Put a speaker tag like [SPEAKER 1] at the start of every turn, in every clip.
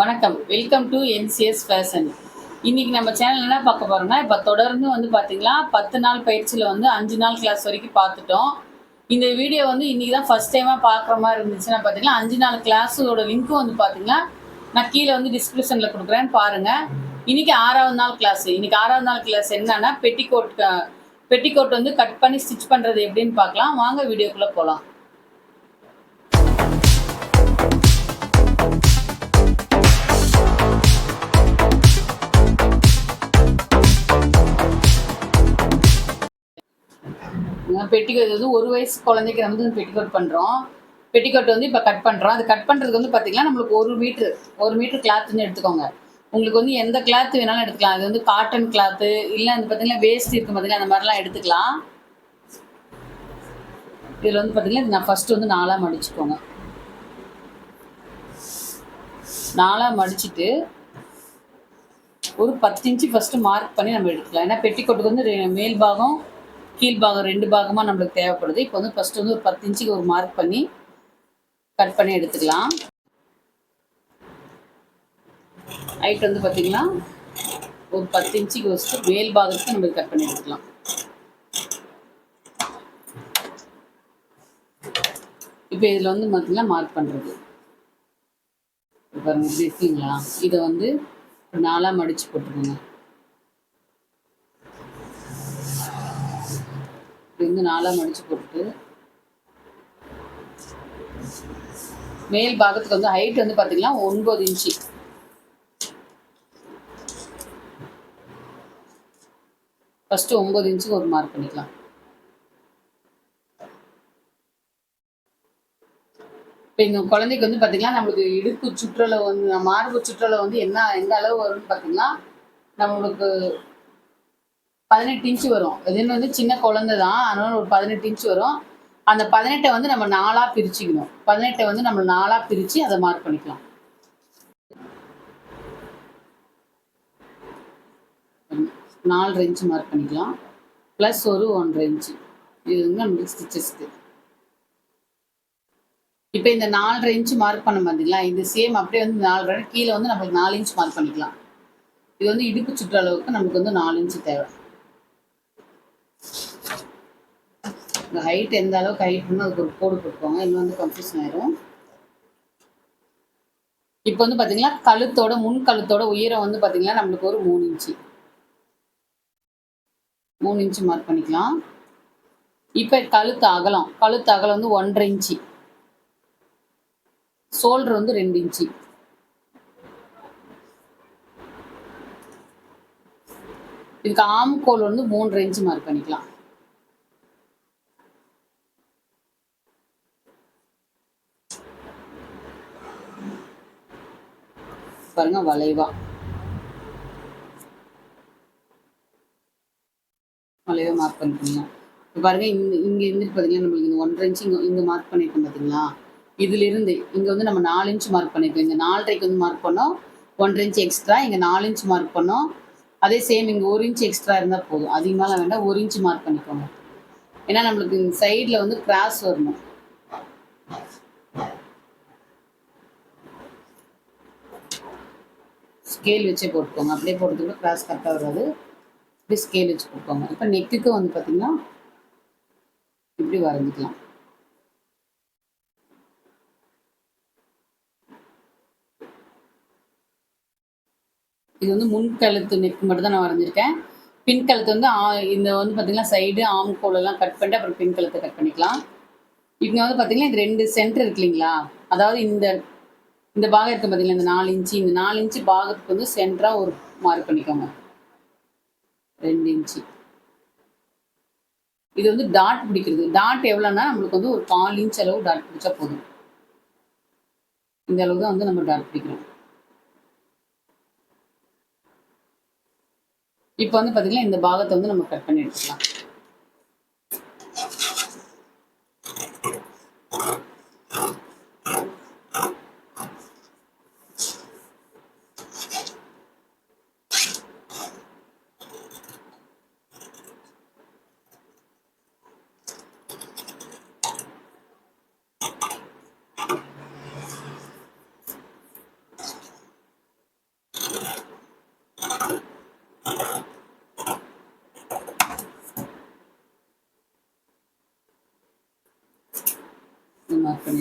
[SPEAKER 1] வணக்கம். Welcome to NCS fashion இன்னைக்கு நம்ம சேனல் என்ன பார்க்க போறோம்னா இப்போ தொடர்ந்து வந்து பார்த்தீங்களா பத்து நாள் பயிற்சியில் வந்து அஞ்சு நாள் கிளாஸ் வரைக்கும் பார்த்துட்டோம். இந்த வீடியோ வந்து இன்னைக்கு தான் ஃபர்ஸ்ட் டைமாக பார்க்குற மாதிரி இருந்துச்சுன்னா பார்த்தீங்கன்னா அஞ்சு நாள் கிளாஸோட லிங்க்கும் வந்து பார்த்திங்கன்னா நான் கீழே வந்து டிஸ்கிரிப்ஷனில் கொடுக்குறேன்னு பாருங்கள் இன்னைக்கு ஆறாவது நாள் கிளாஸ் இன்னைக்கு ஆறாவது நாள் கிளாஸ் என்னன்னா பெட்டிகோட் பெட்டிகோட் வந்து கட் பண்ணி ஸ்டிச் பண்ணுறது எப்படின்னு பார்க்கலாம். வாங்க வீடியோக்குள்ளே போகலாம் பெட்டிக்கோட் வந்து ஒரு வயசு குழந்தைக்கு வந்து பெட்டிக்கோட் பண்ணுறோம் பெட்டிக்கோட் வந்து இப்போ கட் பண்ணுறோம் அது கட் பண்ணுறதுக்கு வந்து பார்த்தீங்கன்னா நம்மளுக்கு ஒரு மீட்ரு ஒரு மீட்ரு கிளாத்துன்னு எடுத்துக்கோங்க. உங்களுக்கு வந்து எந்த கிளாத் வேணாலும் எடுத்துக்கலாம். அது வந்து காட்டன் கிளாத்து இல்லை வந்து பார்த்தீங்கன்னா வேஸ்ட் இருக்குது பார்த்திங்கன்னா அந்த மாதிரிலாம் எடுத்துக்கலாம். இதில் வந்து பார்த்தீங்கன்னா இது நான் ஃபஸ்ட்டு வந்து நாலாக மடிச்சுக்கோங்க. நாலாக மடிச்சுட்டு ஒரு பத்து இன்ச்சு ஃபஸ்ட்டு மார்க் பண்ணி நம்ம எடுத்துக்கலாம். ஏன்னா பெட்டிக்கோட்டுக்கு வந்து ரெ- மேல் பாகம் கீழ் பாகம் ரெண்டு பாகமாக நம்மளுக்கு தேவைப்படுது. இப்போ வந்து ஃபஸ்ட்டு வந்து ஒரு பத்து இன்ச்சுக்கு ஒரு மார்க் பண்ணி கட் பண்ணி எடுத்துக்கலாம். ஹைட் வந்து பார்த்திங்கன்னா ஒரு பத்து இன்ச்சுக்கு வச்சுட்டு மேல் பாகத்துக்கு நம்ம கட் பண்ணி எடுத்துக்கலாம். இப்போ இதில் வந்து பார்த்தீங்கன்னா மார்க் பண்ணுறது இப்போ இருக்கீங்களா இதை வந்து நாலாக மடித்து போட்டுருங்க இருந்து வந்து நாலாக மடித்து போட்டு மேல் பாகத்துக்கு வந்து ஹைட் வந்து பார்த்தீங்கன்னா ஒன்பது இன்ச்சு. ஃபஸ்ட்டு ஒம்பது இன்ச்சுக்கு ஒரு மார்க் பண்ணிக்கலாம். இப்போ இந்த குழந்தைக்கு வந்து பார்த்தீங்கன்னா நம்மளுக்கு இடுப்பு சுற்றுலா வந்து மார்பு சுற்றுலா வந்து என்ன எந்த அளவு வரும்னு பார்த்தீங்கன்னா நம்மளுக்கு பதினெட்டு இன்ச்சு வரும். இதுன்னு வந்து சின்ன குழந்தை தான். அதனால ஒரு பதினெட்டு இன்ச்சு வரும். அந்த பதினெட்டை வந்து நம்ம நாலாக பிரிச்சுக்கணும். பதினெட்டை வந்து நம்ம நாலாக பிரித்து அதை மார்க் பண்ணிக்கலாம். நாலு இன்ச்சு மார்க் பண்ணிக்கலாம். ப்ளஸ் ஒரு ஒன்றரை இன்ச்சு இது வந்து நம்மளுக்கு ஸ்டிச்சஸ்க்கு இப்போ இந்த நாலரை இன்ச்சு மார்க் பண்ண பார்த்தீங்களா இந்த சேம் அப்படியே வந்து நாலரை கீழே வந்து நம்மளுக்கு நாலு இன்ச் மார்க் பண்ணிக்கலாம். இது வந்து இடுப்பு சுற்றளவுக்கு நமக்கு வந்து நாலு இன்ச்சு தேவை. ஹைட் எந்த அளவுக்கு ஹைட் பண்ணணும் அதுக்கு ஒரு கோடு போட்டுக்கோங்க இன்னும் வந்து கன்ஃபியூஷன் ஆயிரும். இப்போ வந்து பார்த்தீங்கன்னா கழுத்தோட முன் கழுத்தோட உயரம் வந்து பார்த்தீங்கன்னா நம்மளுக்கு ஒரு மூணு இன்ச்சு. மூணு இன்ச்சு மார்க் பண்ணிக்கலாம். இப்போ கழுத்து அகலம். கழுத்து அகலம் வந்து ஒன்றரை இன்ச்சு. ஷோல்டர் வந்து ரெண்டு இன்ச்சு. இதுக்கு ஆம்கோல் வந்து மூன்றரை இன்ச்சு மார்க் பண்ணிக்கலாம். பாருங்க வளைவா. வளைவா மார்க் பண்ணிக்கோங்க. இப்போ பாருங்க இந்த இங்க இருந்து பார்த்தீங்கன்னா நம்மளுக்கு இந்த ஒன்றரை இன்ச்சு இங்கே இங்கே மார்க் பண்ணியிருக்கோம் பார்த்தீங்களா இதுல இருந்து இங்க வந்து நம்ம நாலு இன்ச் மார்க் பண்ணிருக்கோம். இந்த நாலரைக்கு வந்து மார்க் பண்ணோம் ஒன்றரை இன்ச் எக்ஸ்ட்ரா இங்க நாலு இன்ச் மார்க் பண்ணோம். அதே சேம் இங்க ஒரு இன்ச் எக்ஸ்ட்ரா இருந்தா போதும். அதிகமாலாம் வேண்டாம் ஒரு இன்ச் மார்க் பண்ணிக்கோங்க. ஏன்னா நம்மளுக்கு இந்த சைடில் வந்து கிராஸ் வரணும். ஸ்கேல் வச்சே போட்டுக்கோங்க. அப்படியே போட்டுக்கிட்டு கிராஸ் கரெக்டாக வராது. இப்படி ஸ்கேல் வச்சு போட்டுக்கோங்க. இப்போ நெக்குக்கு வந்து பார்த்திங்கன்னா இப்படி வரைஞ்சிக்கலாம். இது வந்து முன் கழுத்து நெக் மட்டும் தான் நான் வரைஞ்சிருக்கேன். பின் கழுத்து வந்து ஆ- இந்த வந்து பார்த்தீங்கன்னா சைடு ஆம் எல்லாம் கட் பண்ணிட்டு அப்புறம் பின் கழுத்தை கட் பண்ணிக்கலாம். இங்கே வந்து பார்த்தீங்கன்னா இது ரெண்டு சென்டர் இருக்கு இல்லைங்களா? அதாவது இந்த இந்த பாகம் இருக்க பார்த்தீங்களா இந்த நாலு இன்ச்சு. இந்த நாலு இன்ச்சு பாகத்துக்கு வந்து சென்டராக ஒரு மார்க் பண்ணிக்கோங்க. ரெண்டு இன்ச்சு. இது வந்து டாட் பிடிக்கிறது. டாட் எவ்வளோன்னா நம்மளுக்கு வந்து ஒரு கால் இன்ச் அளவு டாட் பிடிச்சா போதும். இந்த அளவு தான் வந்து நம்ம டாட் பிடிக்கிறோம். இப்போ வந்து பார்த்தீங்கன்னா இந்த பாகத்தை வந்து நம்ம கட் பண்ணி எடுத்துக்கலாம்.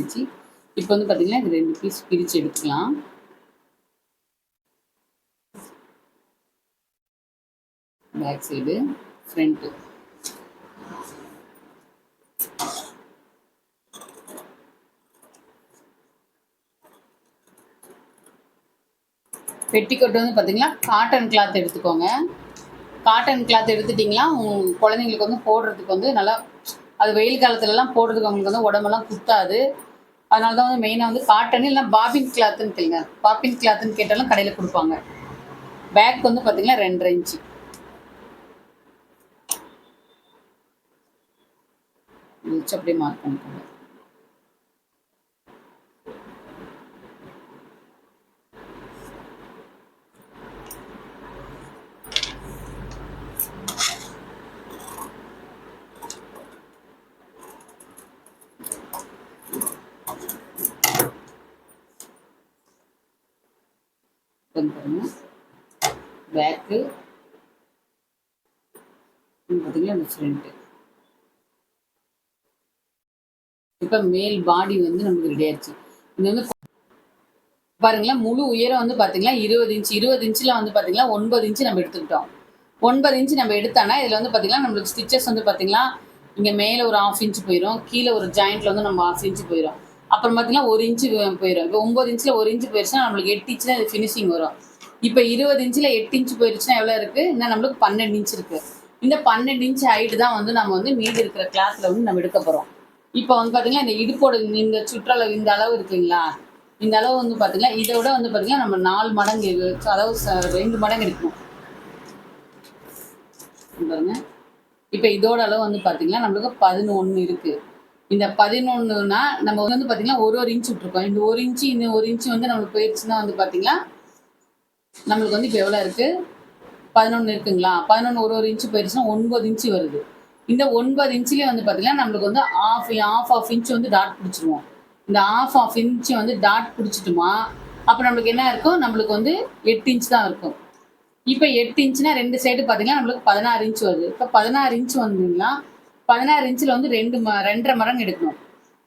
[SPEAKER 1] இருந்துச்சு இப்போ வந்து பார்த்தீங்கன்னா இது ரெண்டு பீஸ் பிரித்து எடுத்துக்கலாம். பேக் சைடு ஃப்ரண்ட்டு பெட்டிக்கோட் வந்து பார்த்தீங்கன்னா காட்டன் கிளாத் எடுத்துக்கோங்க. காட்டன் கிளாத் எடுத்துட்டிங்கன்னா குழந்தைங்களுக்கு வந்து போடுறதுக்கு வந்து நல்லா அது வெயில் காலத்துலலாம் போடுறதுக்கு அவங்களுக்கு வந்து உடம்பெல்லாம் குத்தாது. அதனால தான் வந்து மெயினாக வந்து காட்டன் இல்லை பாபின் கிளாத்துன்னு கேளுங்க பாபின் கிளாத்துன்னு கேட்டாலும் கடையில் கொடுப்பாங்க. பேக் வந்து பார்த்தீங்கன்னா ரெண்டரை இன்ச்சு. அப்படியே மார்க் பண்ணிக்கோங்க. வந்து பேக்கு இந்த ஃப்ரண்ட்டு இப்போ மேல் பாடி வந்து நமக்கு ரெடி ஆயிடுச்சு. இது வந்து பாருங்களேன் முழு உயரம் வந்து பார்த்தீங்கன்னா இருபது இன்ச் இருபது இன்ச்சில் வந்து பார்த்தீங்கன்னா ஒன்பது இன்ச்சு நம்ம எடுத்துக்கிட்டோம். ஒன்பது இன்ச்சு நம்ம எடுத்தோன்னா இதில் வந்து பார்த்தீங்கன்னா நம்மளுக்கு ஸ்டிச்சஸ் வந்து பார்த்தீங்கன்னா இங்கே மேலே ஒரு ஆஃப் இன்ச் போயிடும் கீழே ஒரு ஜாயிண்ட்ல வந்து நம்ம ஆஃப் இன்ச்சு போயிடும் அப்புறம் பார்த்தீங்கன்னா ஒரு இன்ச்சு போயிடும் இப்போ ஒம்பது இன்ச்சில் ஒரு இன்ச்சு போயிடுச்சுன்னா நம்மளுக்கு எட்டு இன்ச்சில் இது ஃபினிஷிங் வரும். இப்போ இருபது இன்ச்சில் எட்டு இன்ச்சு போயிடுச்சுன்னா எவ்வளோ இருக்குது இன்னும் நம்மளுக்கு பன்னெண்டு இன்ச் இருக்குது இந்த பன்னெண்டு இன்ச் ஹைட்டு தான் வந்து நம்ம வந்து மீதி இருக்கிற கிளாத்தில் வந்து நம்ம எடுக்க போகிறோம் இப்போ வந்து பார்த்தீங்கன்னா இந்த இடுப்போட இந்த சுற்றளவு இந்த அளவு இருக்குங்களா இந்த அளவு வந்து பார்த்திங்கன்னா இதை விட வந்து பார்த்திங்கன்னா நம்ம நாலு மடங்கு இது- அதாவது ச- ரெண்டு மடங்கு இருக்கும் பாருங்க. இப்போ இதோட அளவு வந்து பார்த்தீங்கன்னா நம்மளுக்கு பதினொன்று இருக்குது இந்த பதினொன்றுனா நம்ம வந்து பார்த்தீங்கன்னா ஒரு ஒரு இன்ச்சு விட்ருக்கோம் இந்த ஒரு இன்ச்சு இந்த ஒரு இன்ச்சு வந்து நம்மளுக்கு போயிடுச்சுன்னா வந்து பார்த்தீங்கன்னா நம்மளுக்கு வந்து இப்போ எவ்வளோ இருக்குது பதினொன்று இருக்குங்களா? பதினொன்று ஒரு ஒரு இன்ச்சு போயிடுச்சுன்னா ஒன்பது இன்ச்சு வருது. இந்த ஒன்பது இன்ச்சுலேயே வந்து பார்த்தீங்கன்னா நம்மளுக்கு வந்து ஆஃப் ஆஃப் ஆஃப் இன்ச் வந்து டாட் பிடிச்சிருவோம். இந்த ஆஃப் ஆஃப் இன்ச்சு வந்து டாட் பிடிச்சிட்டுமா? அப்போ நம்மளுக்கு என்ன இருக்கும்? நம்மளுக்கு வந்து எட்டு இன்ச் தான் இருக்கும். இப்போ எட்டு இன்ச்னா ரெண்டு சைடு பார்த்தீங்கன்னா நம்மளுக்கு பதினாறு இன்ச் வருது. இப்போ பதினாறு இன்ச் வந்தீங்கன்னா பதினாறு இன்ச்சில் வந்து ரெண்டு ம ரெண்டரை மடங்கு எடுக்கணும்.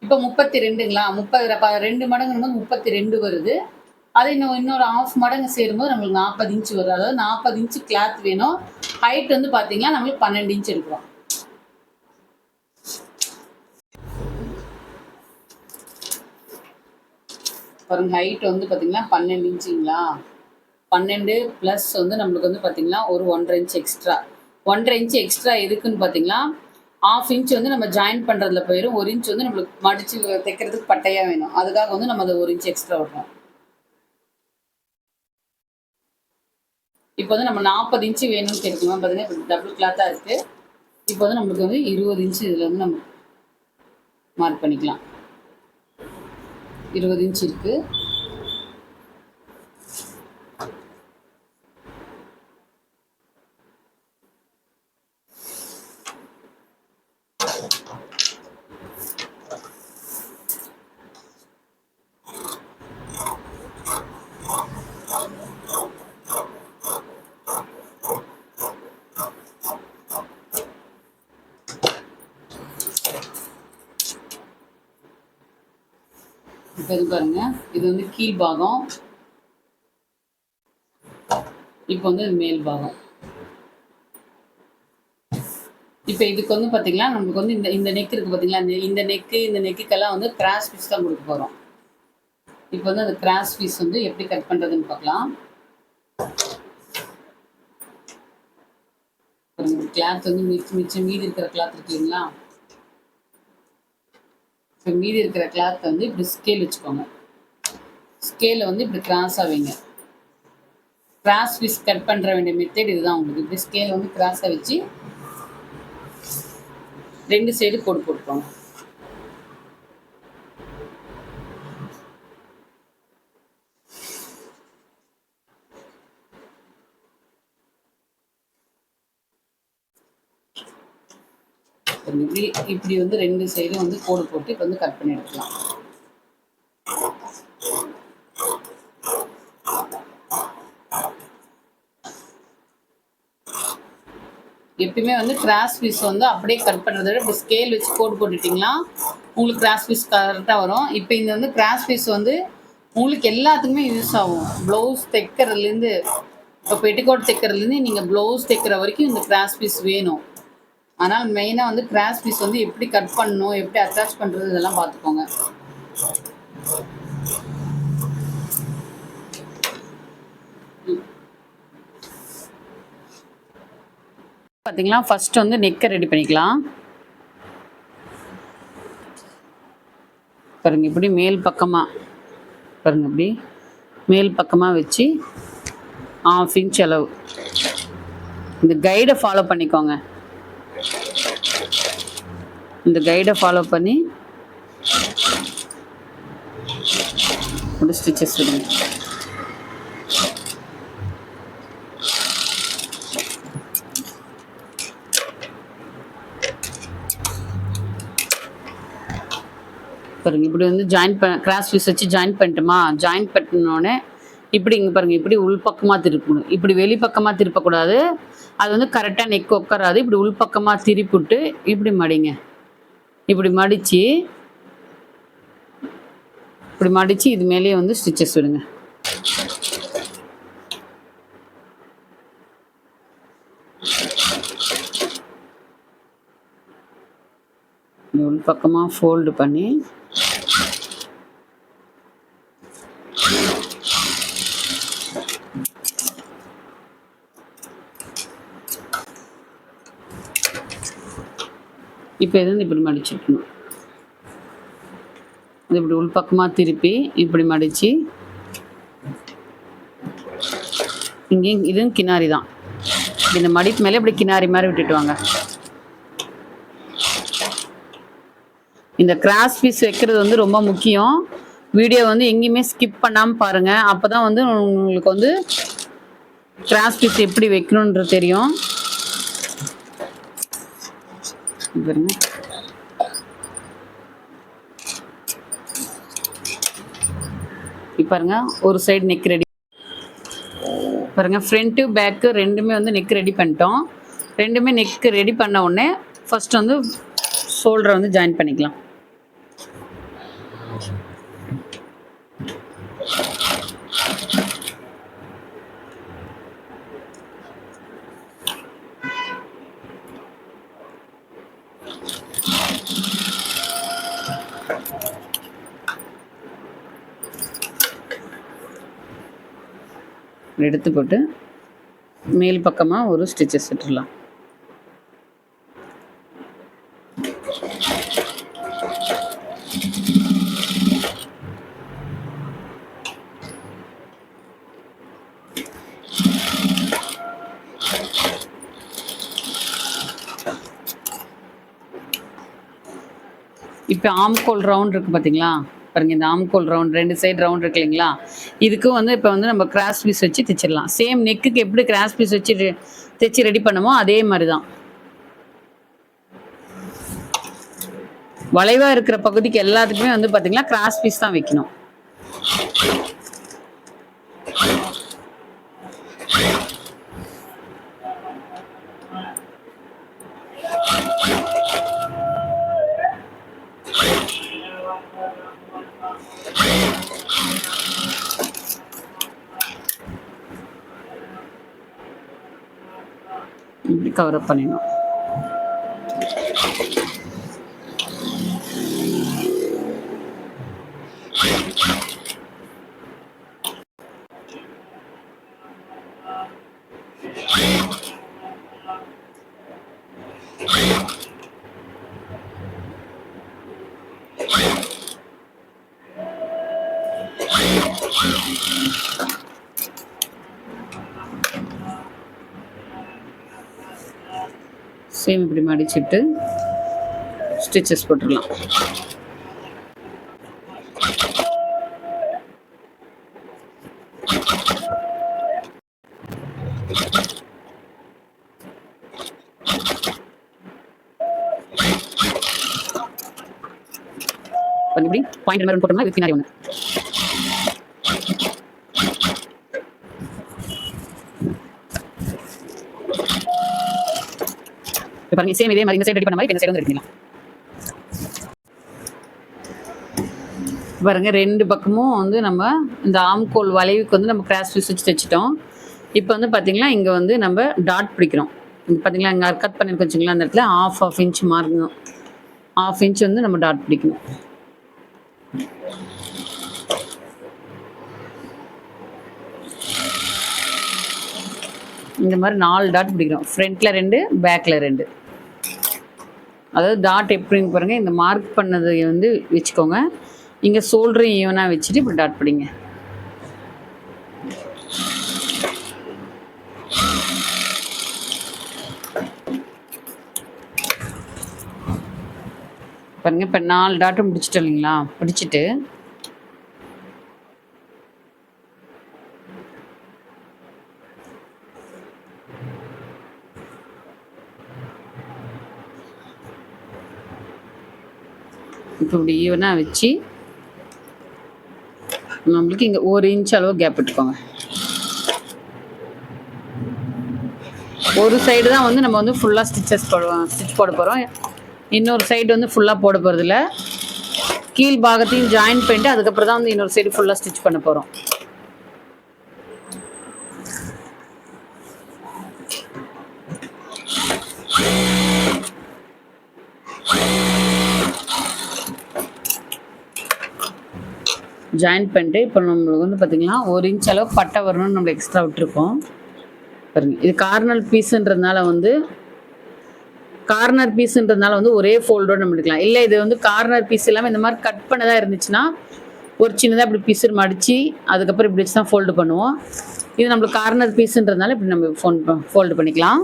[SPEAKER 1] இப்போ முப்பத்தி ரெண்டுங்களா? முப்பது ப- ரெண்டு மடங்குன்னு முப்பத்தி ரெண்டு வருது. அது இன்னும் இன்னொரு ஆஃப் மடங்கு சேரும்போது நம்மளுக்கு நாற்பது இன்ச் வரும். அதாவது நாற்பது இன்ச்சு கிளாத் வேணும். ஹைட் வந்து பார்த்தீங்கன்னா நம்மளுக்கு பன்னெண்டு இன்ச் எடுக்கிறோம். பாருங்க ஹைட் வந்து பார்த்தீங்கன்னா பன்னெண்டு இன்ச்சுங்களா பன்னெண்டு ப்ளஸ் வந்து நம்மளுக்கு வந்து பார்த்தீங்கன்னா ஒரு ஒன்றரை இன்ச் எக்ஸ்ட்ரா ஒன்றரை இன்ச் எக்ஸ்ட்ரா எதுக்குன்னு பார்த்தீங்கன்னா ஆஃப் இன்ச் வந்து நம்ம ஜாயின் பண்ணுறதுல போயிடும் ஒரு இன்ச் வந்து நம்மளுக்கு மடிச்சு தைக்கிறதுக்கு பட்டையாக வேணும். அதுக்காக வந்து நம்ம அதை ஒரு இன்ச் எக்ஸ்ட்ரா விடுறோம் இப்போ வந்து நம்ம நாற்பது இன்ச்சு வேணும்னு கேட்கணும் பார்த்தீங்கன்னா இப்போ டபுள் கிளாத்தாக இருக்குது இப்போ வந்து நம்மளுக்கு வந்து இருபது இன்ச்சு இதில் வந்து நம்ம மார்க் பண்ணிக்கலாம். இருபது இன்ச் இருக்குது இப்போ இது பாருங்க. இது வந்து கீழ் பாகம் இப்போ வந்து மேல் பாகம் இப்போ இதுக்கு வந்து பார்த்தீங்கன்னா நமக்கு வந்து இந்த இந்த நெக் இருக்குது பார்த்தீங்களா இந்த இந்த நெக்கு இந்த நெக்குக்கெல்லாம் வந்து கிராஸ் பீஸ் தான் கொடுக்க போகிறோம் இப்போ வந்து அந்த கிராஸ் பீஸ் வந்து எப்படி கட் பண்ணுறதுன்னு பார்க்கலாம். கிளாத் வந்து மிச்சம் மிச்சம் மீதி இருக்கிற கிளாத் இருக்கு இல்லைங்களா? இப்போ மீதி இருக்கிற கிளாத் வந்து இப்படி ஸ்கேல் வச்சுக்கோங்க. ஸ்கேலில் வந்து இப்படி கிராஸாக வைங்க. கிராஸ் பீஸ் கட் பண்ணுற வேண்டிய மெத்தட் இதுதான் உங்களுக்கு. இப்படி ஸ்கேல் வந்து கிராஸாக வச்சு ரெண்டு சைடு போட்டு போட்டுக்கோங்க. இப்படி இப்படி வந்து ரெண்டு சைடும் வந்து கோடு போட்டு இப்போ வந்து கட் பண்ணி எடுக்கலாம். எப்பயுமே வந்து கிராஸ் பீஸ் வந்து அப்படியே கட் பண்ணுறத விட இப்போ ஸ்கேல் வச்சு கோடு போட்டுட்டிங்கன்னா உங்களுக்கு கிராஸ் பீஸ் கரெக்டாக வரும். இப்போ இந்த வந்து கிராஸ் பீஸ் வந்து உங்களுக்கு எல்லாத்துக்குமே யூஸ் ஆகும். ப்ளவுஸ் தைக்கிறதுலேருந்து இப்போ பெட்டிக்கோட் தைக்கிறதுலேருந்து நீங்கள் ப்ளவுஸ் தைக்கிற வரைக்கும் இந்த கிராஸ் பீஸ் வேணும். ஆனால் மெயினாக வந்து கிராஸ் பீஸ் வந்து எப்படி கட் பண்ணணும் எப்படி அட்டாச் பண்ணுறது இதெல்லாம் பார்த்துக்கோங்க. பார்த்தீங்களா ஃபஸ்ட்டு வந்து நெக்கை ரெடி பண்ணிக்கலாம். பாருங்க இப்படி மேல் பக்கமாக பாருங்க இப்படி. மேல் பக்கமாக வச்சு ஆஃப் இன்ச் அளவு. இந்த கைடை ஃபாலோ பண்ணிக்கோங்க. இந்த கைடை ஃபாலோ பண்ணி ஒரு ஸ்டிச்சஸ் விடுங்க. பாருங்க இப்படி வந்து ஜாயின் பண்ண கிராஸ் பீஸ் வச்சு ஜாயின் பண்ணிட்டோமா? ஜாயின் பண்ணினோடனே இப்படி இங்கே பாருங்கள் இப்படி உள்பக்கமாக திருப்பணும். இப்படி வெளிப்பக்கமாக திருப்பக்கூடாது. அது வந்து கரெக்டாக நெக் உட்காராது. இப்படி உள்பக்கமாக திருப்பிவிட்டு இப்படி மடிங்க. இப்படி மடித்து இப்படி மடித்து இது மேலேயே வந்து ஸ்டிச்சஸ் விடுங்க. உள் பக்கமாக ஃபோல்டு பண்ணி இப்போ இது வந்து இப்படி மடிச்சிருக்கணும் இது இப்படி உள்பக்கமாக திருப்பி இப்படி மடித்து இங்கேயும் இதுவும் கினாரி தான். இந்த மடிப்பு மேலே இப்படி கிணாரி மாதிரி விட்டுட்டு வாங்க. இந்த கிராஸ் பீஸ் வைக்கிறது வந்து ரொம்ப முக்கியம். வீடியோ வந்து எங்கேயுமே ஸ்கிப் பண்ணாமல் பாருங்கள் அப்போ தான் வந்து உங்களுக்கு வந்து கிராஸ் பீஸ் எப்படி வைக்கணுன்றது தெரியும். பாருங்க இப்போ பாருங்க ஒரு சைடு நெக் ரெடி பாருங்க ஃப்ரண்ட்டு பேக்கு ரெண்டுமே வந்து நெக் ரெடி பண்ணிட்டோம். ரெண்டுமே நெக் ரெடி பண்ண உடனே ஃபர்ஸ்ட் வந்து ஷோல்டரை வந்து ஜாயின் பண்ணிக்கலாம். எடுத்து போட்டு மேல் பக்கமாக ஒரு ஸ்டிச்சஸ் விட்டுடலாம் இப்போ ஆம்கோல் ரவுண்ட் இருக்குது பார்த்தீங்களா பாருங்க இந்த ஆம்கோல் ரவுண்ட் ரெண்டு சைடு ரவுண்ட் இருக்கு இல்லைங்களா? இதுக்கும் வந்து இப்போ வந்து நம்ம கிராஸ் பீஸ் வச்சு தைச்சிடலாம். சேம் நெக்குக்கு எப்படி கிராஸ் பீஸ் வச்சு தைச்சி தைச்சு ரெடி பண்ணமோ அதே மாதிரி தான் வளைவாக இருக்கிற பகுதிக்கு எல்லாத்துக்குமே வந்து பார்த்தீங்கன்னா கிராஸ் பீஸ் தான் வைக்கணும். இப்படி கவர் அப் பண்ணிடணும் சேம் இப்படி மடிச்சிட்டு ஸ்டிச்சஸ் போட்டுடலாம். இப்படி பாயிண்ட் மாதிரி போட்டோம்னா இது பின்னாடி ஒன்று பாருங்க சேம் இதே மாதிரி இந்த சைடு ரெடி பண்ண மாதிரி இந்த சைடு வந்து ரெடி பாருங்க ரெண்டு பக்கமும் வந்து நம்ம இந்த ஆம்கோல் வளைவுக்கு வந்து நம்ம கிராஸ் பீஸ் வச்சு தைச்சிட்டோம். இப்போ வந்து பார்த்தீங்கன்னா இங்கே வந்து நம்ம டாட் பிடிக்கிறோம். இங்கே பார்த்தீங்களா இங்கே கட் பண்ணிருக்கோம் வச்சுங்களா அந்த இடத்துல ஆஃப் ஆஃப் இன்ச் மார்க்கணும் ஆஃப் இன்ச் வந்து நம்ம டாட் பிடிக்கணும். இந்த மாதிரி நாலு டாட் பிடிக்கிறோம். ஃப்ரண்ட்டில் ரெண்டு பேக்கில் ரெண்டு. அதாவது டாட் எப்படின்னு பாருங்க இந்த மார்க் பண்ணதை வந்து வச்சுக்கோங்க. இங்கே சோல்டரையும் ஈவனாக வச்சுட்டு இப்படி டாட் பிடிங்க. பாருங்க இப்போ நாலு டாட்டும் முடிச்சிட்டோம் இல்லைங்களா? பிடிச்சிட்டு இப்படி ஈவனாக வச்சு நம்மளுக்கு இங்கே ஒரு இன்ச் அளவு கேப் விட்டுக்கோங்க ஒரு சைடு தான் வந்து நம்ம வந்து ஃபுல்லாக ஸ்டிச்சஸ் போடுவோம் ஸ்டிச் போட போகிறோம் இன்னொரு சைடு வந்து ஃபுல்லாக போட போகிறதில்ல கீழ் பாகத்தையும் ஜாயின் பண்ணிட்டு அதுக்கப்புறம் தான் வந்து இன்னொரு சைடு ஃபுல்லாக ஸ்டிச் பண்ண போகிறோம் ஜாயின் பண்ணிட்டு இப்போ நம்மளுக்கு வந்து பார்த்திங்கன்னா ஒரு இன்ச் அளவு பட்டை வரணும்னு நம்ம எக்ஸ்ட்ரா விட்டுருக்கோம். பாருங்கள் இது கார்னர் பீஸுன்றதுனால வந்து கார்னர் பீஸுன்றதுனால வந்து ஒரே ஃபோல்டோடு நம்ம எடுக்கலாம். இல்லை இது வந்து கார்னர் பீஸ் இல்லாமல் இந்த மாதிரி கட் பண்ணதாக இருந்துச்சுன்னா ஒரு சின்னதாக இப்படி பீஸு மடித்து அதுக்கப்புறம் இப்படி வச்சு தான் ஃபோல்டு பண்ணுவோம். இது நம்மளுக்கு கார்னர் பீஸுன்றதுனால இப்படி நம்ம ஃபோன் ஃபோல்டு பண்ணிக்கலாம்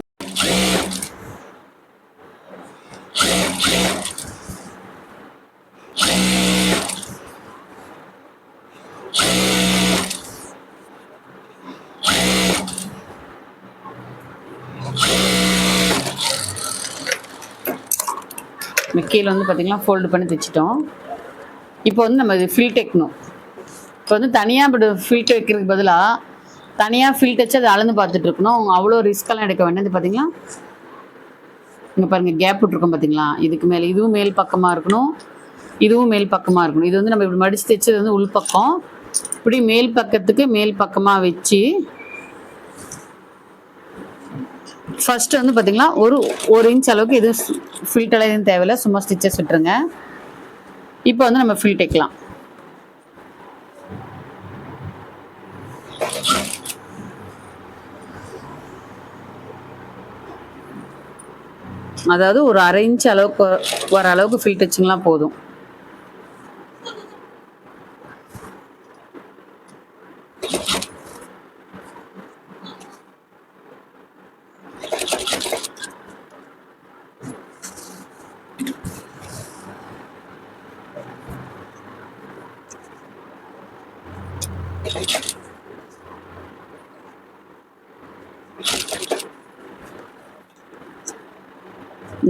[SPEAKER 1] இந்த கீழே வந்து பார்த்திங்கன்னா ஃபோல்டு பண்ணி தைச்சிட்டோம். இப்போ வந்து நம்ம இது ஃபில் தைக்கணும். இப்போ வந்து தனியாக இப்படி ஃபில்ட் வைக்கிறதுக்கு பதிலாக தனியாக ஃபில் தைச்சு அதை அளந்து பார்த்துட்டு இருக்கணும். அவ்வளோ ரிஸ்க்கெல்லாம் எடுக்க வேண்டியது பார்த்தீங்களா இங்கே பாருங்கள் கேப் விட்ருக்கோம் பார்த்தீங்களா இதுக்கு மேலே இதுவும் மேல் பக்கமாக இருக்கணும். இதுவும் மேல் பக்கமாக இருக்கணும். இது வந்து நம்ம இப்படி மடித்து தைச்சது வந்து உள் பக்கம். இப்படி மேல் பக்கத்துக்கு மேல் பக்கமாக வச்சு ஃபர்ஸ்ட் வந்து பார்த்தீங்கன்னா ஒரு ஒரு இன்ச் அளவுக்கு இது ஃபில்டர் எதுவும் தேவையில்லை. சும்மா ஸ்டிச்சஸ் விட்டுருங்க. இப்போ வந்து நம்ம ஃபில் தைக்கலாம் அதாவது ஒரு அரை இன்ச் அளவுக்கு வர அளவுக்கு ஃபில் டச்சிங்லாம் போதும்.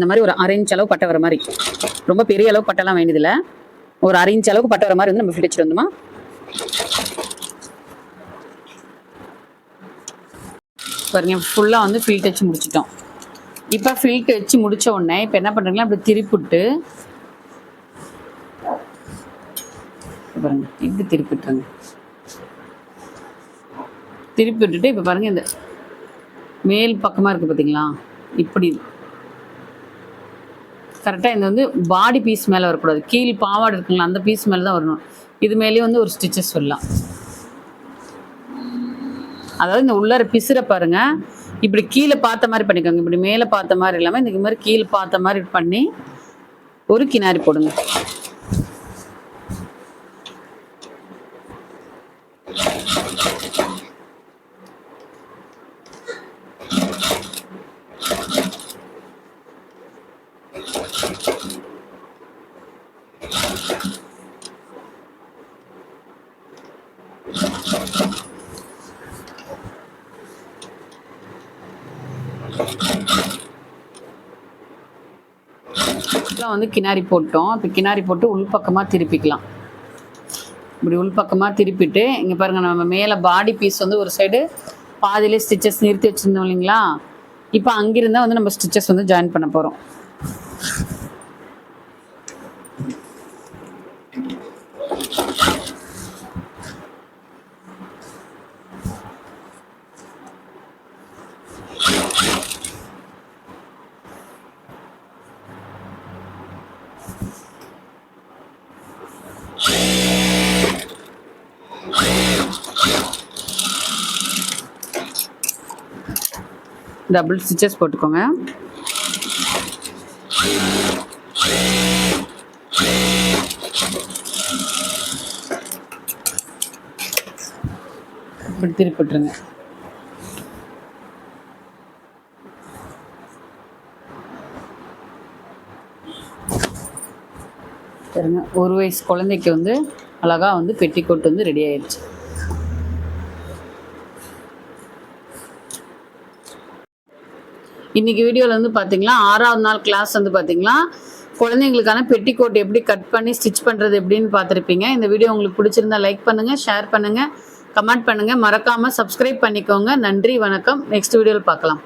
[SPEAKER 1] இந்த மாதிரி ஒரு அரை இன்ச் அளவு பட்டை வர மாதிரி. ரொம்ப பெரிய அளவு பட்டைலாம் வேண்டியதில்லை. ஒரு அரை இன்ச் அளவுக்கு பட்டை வர மாதிரி வந்து நம்ம ஃபில் வந்தோமா பாருங்க ஃபுல்லாக வந்து ஃபில்ட் வச்சு முடிச்சிட்டோம். இப்போ ஃபில்ட் வச்சு முடிச்ச உடனே இப்போ என்ன பண்ணுறீங்களா இப்படி திருப்பிட்டு பாருங்க இப்படி திருப்பிட்டுருங்க. திருப்பி விட்டுட்டு இப்போ பாருங்க இந்த மேல் பக்கமாக இருக்குது பார்த்தீங்களா இப்படி கரெக்டாக இந்த வந்து பாடி பீஸ் மேலே வரக்கூடாது. கீழ் பாவாடை இருக்குங்களா அந்த பீஸ் மேலே தான் வரணும். இது மேலேயே வந்து ஒரு ஸ்டிச்சஸ் வரலாம் அதாவது இந்த உள்ளார பிசுற பாருங்க. இப்படி கீழே பார்த்த மாதிரி பண்ணிக்கோங்க. இப்படி மேலே பார்த்த மாதிரி இல்லாமல் இந்த மாதிரி கீழே பார்த்த மாதிரி பண்ணி ஒரு கிணாரி போடுங்க இதெல்லாம் வந்து கிணாரி போட்டோம். இப்போ கினாரி போட்டு உள்பக்கமாக திருப்பிக்கலாம். இப்படி உள்பக்கமாக திருப்பிட்டு இங்கே பாருங்கள் நம்ம மேலே பாடி பீஸ் வந்து ஒரு சைடு பாதியிலே ஸ்டிச்சஸ் நிறுத்தி வச்சுருந்தோம் இல்லைங்களா? இப்போ அங்கிருந்தால் வந்து நம்ம ஸ்டிச்சஸ் வந்து ஜாயின் பண்ண போகிறோம் டபுள் ஸ்டிச்சஸ் போட்டுக்கோங்க. இப்படி திருப்பி விட்டுருங்க பாருங்க ஒரு வயசு குழந்தைக்கு வந்து அழகாக வந்து பெட்டிக்கோட் வந்து ரெடி ஆயிடுச்சு இன்னைக்கு வீடியோவில் வந்து பார்த்தீங்களா ஆறாவது நாள் கிளாஸ் வந்து பார்த்தீங்களா குழந்தைங்களுக்கான பெட்டிக்கோட் எப்படி கட் பண்ணி ஸ்டிச் பண்ணுறது எப்படின்னு பார்த்துருப்பீங்க இந்த வீடியோ உங்களுக்கு பிடிச்சிருந்தா லைக் பண்ணுங்கள் ஷேர் பண்ணுங்கள் கமெண்ட் பண்ணுங்கள் மறக்காமல் சப்ஸ்கிரைப் பண்ணிக்கோங்க. நன்றி வணக்கம். நெக்ஸ்ட் வீடியோவில் பார்க்கலாம்